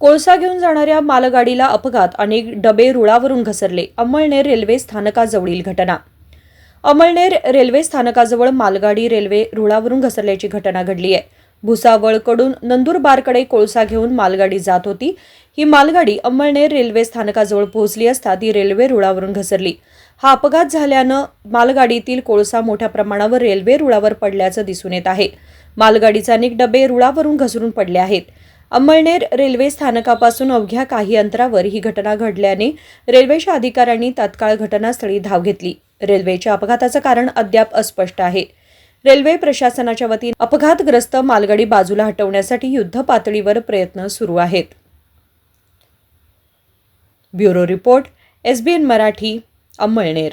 कोळसा घेऊन जाणाऱ्या मालगाडीला अपघात. अनेक डबे रुळावरून घसरले. अमळनेर रेल्वे स्थानकाजवळील घटना. अमळनेर रेल्वे स्थानकाजवळ मालगाडी रेल्वे रुळावरून घसरल्याची घटना घडली आहे. भुसावळकडून नंदुरबारकडे कोळसा घेऊन मालगाडी जात होती. ही मालगाडी अंमळनेर रेल्वे स्थानकाजवळ पोहोचली असता ती रेल्वे रुळावरून घसरली. हा अपघात झाल्यानं मालगाडीतील कोळसा मोठ्या प्रमाणावर रेल्वे रुळावर पडल्याचं दिसून येत आहे. मालगाडीचे अनेक डबे रुळावरून घसरून पडले आहेत. अंमळनेर रेल्वे स्थानकापासून अवघ्या काही अंतरावर ही घटना घडल्याने रेल्वेच्या अधिकाऱ्यांनी तात्काळ घटनास्थळी धाव घेतली. रेल्वेच्या अपघाताचं कारण अद्याप अस्पष्ट आहे. रेल्वे प्रशासनाच्या वतीने अपघातग्रस्त मालगाडी बाजूला हटवण्यासाठी युद्ध पातळीवर प्रयत्न सुरू आहेत. Bureau report SBN Marathi Amalner.